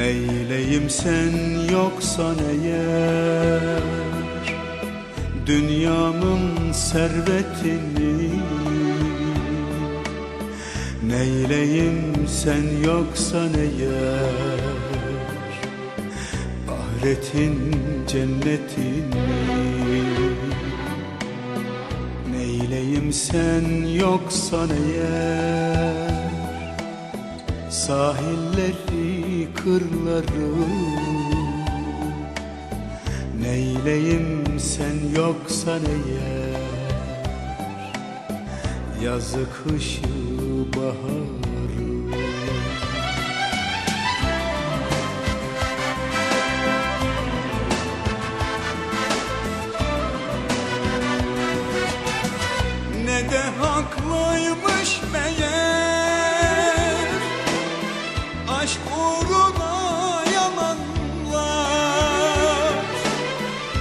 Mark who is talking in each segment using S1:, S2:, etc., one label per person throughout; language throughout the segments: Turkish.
S1: Neyleyim sen yoksan eğer Dünyamın servetini. Neyleyim sen yoksan eğer Ahiretin cennetini. Neyleyim sen yoksan eğer Sahilleri, kırları Neyleyim sen yoksan eğer Yazı, kışı, baharı. Ne de haklıymış meğer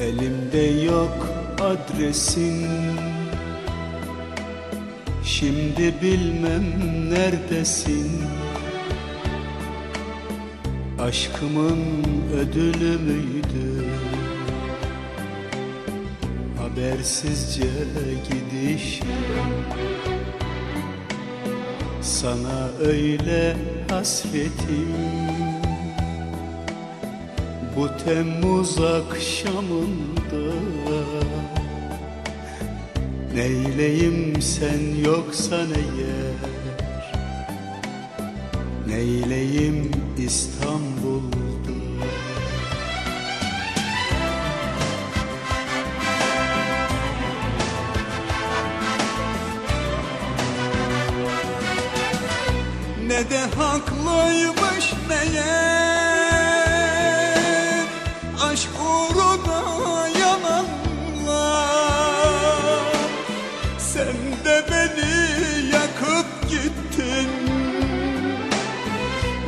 S1: Elimde yok adresin Şimdi bilmem neredesin? Aşkımın ödülü müydü? Habersizce gidişim. Sana öyle hasretim. Bu Temmuz akşamında Neyleyim sen yoksan eğer Neyleyim İstanbul'da? Ne de haklıymış meğer Aşk uğruna